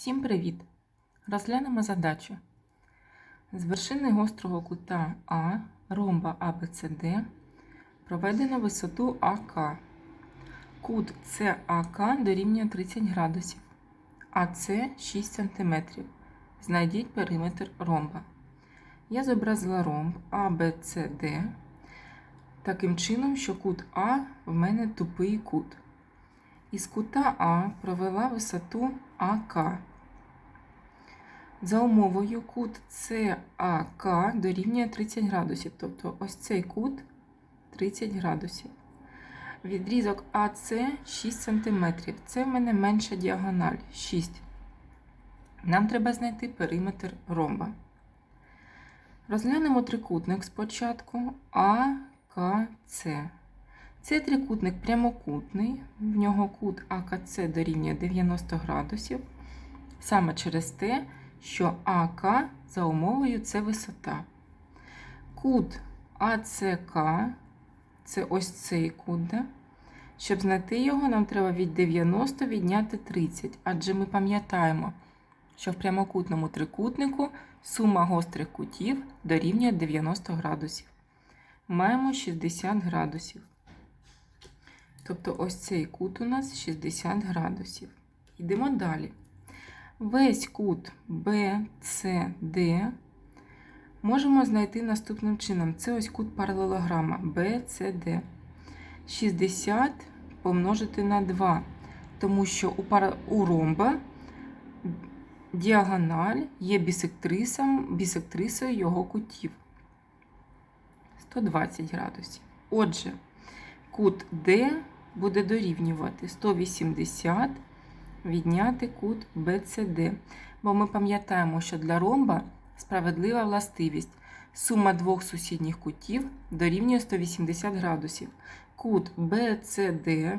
Всім привіт! Розглянемо задачу. З вершини гострого кута А ромба ABCD проведено висоту АК. Кут САК дорівнює 30 градусів, а С 6 см. Знайдіть периметр ромба. Я зобразила ромб ABCD таким чином, що кут А в мене тупий кут. Із кута А провела висоту АК. За умовою кут САК дорівнює 30 градусів. Тобто ось цей кут 30 градусів. Відрізок АС 6 см. Це в мене менша діагональ 6. Нам треба знайти периметр ромба. Розглянемо трикутник спочатку АКЦ. Цей трикутник прямокутний, в нього кут АКЦ дорівнює 90 градусів, саме через те, що АК за умовою це висота. Кут АЦК це ось цей кут. Да? Щоб знайти його, нам треба від 90 відняти 30, адже ми пам'ятаємо, що в прямокутному трикутнику сума гострих кутів дорівнює 90 градусів. Маємо 60 градусів. Тобто ось цей кут у нас 60 градусів. Йдемо далі. Весь кут BCD можемо знайти наступним чином. Це ось кут паралелограма BCD. 60 помножити на 2, тому що у, пара... у ромба діагональ є бісектрисою його кутів. 120 градусів. Отже, кут D буде дорівнювати 180 відняти кут BCD. Бо ми пам'ятаємо, що для ромба справедлива властивість. Сума двох сусідніх кутів дорівнює 180 градусів. Кут BCD,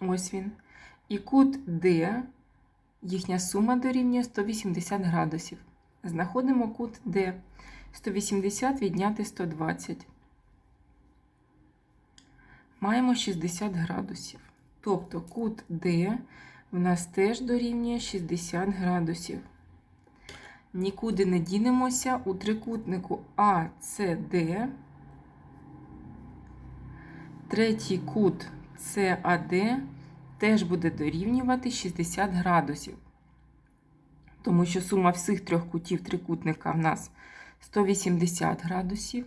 ось він, і кут D, їхня сума дорівнює 180 градусів. Знаходимо кут D. 180 відняти 120. Маємо 60 градусів. Тобто кут D в нас теж дорівнює 60 градусів. Нікуди не дінемося у трикутнику ACD. Третій кут CAD теж буде дорівнювати 60 градусів. Тому що сума всіх трьох кутів трикутника в нас 180 градусів.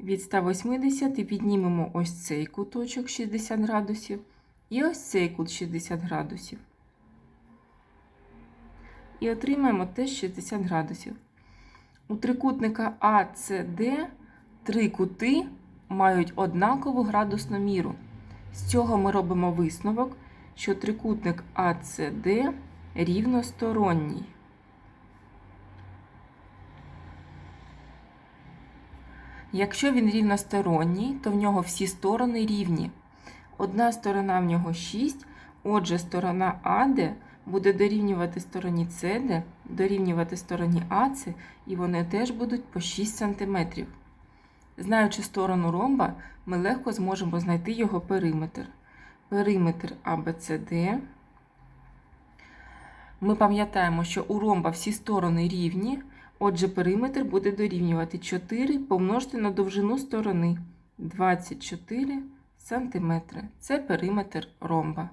Від 180 віднімемо ось цей куточок 60 градусів і ось цей кут 60 градусів. І отримаємо теж 60 градусів. У трикутника ACD три кути мають однакову градусну міру. З цього ми робимо висновок, що трикутник ACD рівносторонній. Якщо він рівносторонній, то в нього всі сторони рівні. Одна сторона в нього 6, отже, сторона АД буде дорівнювати стороні СД, дорівнювати стороні АЦ, і вони теж будуть по 6 см. Знаючи сторону ромба, ми легко зможемо знайти його периметр. Периметр ABCD. Ми пам'ятаємо, що у ромба всі сторони рівні. Отже, периметр буде дорівнювати 4 помножити на довжину сторони 24 см. Це периметр ромба.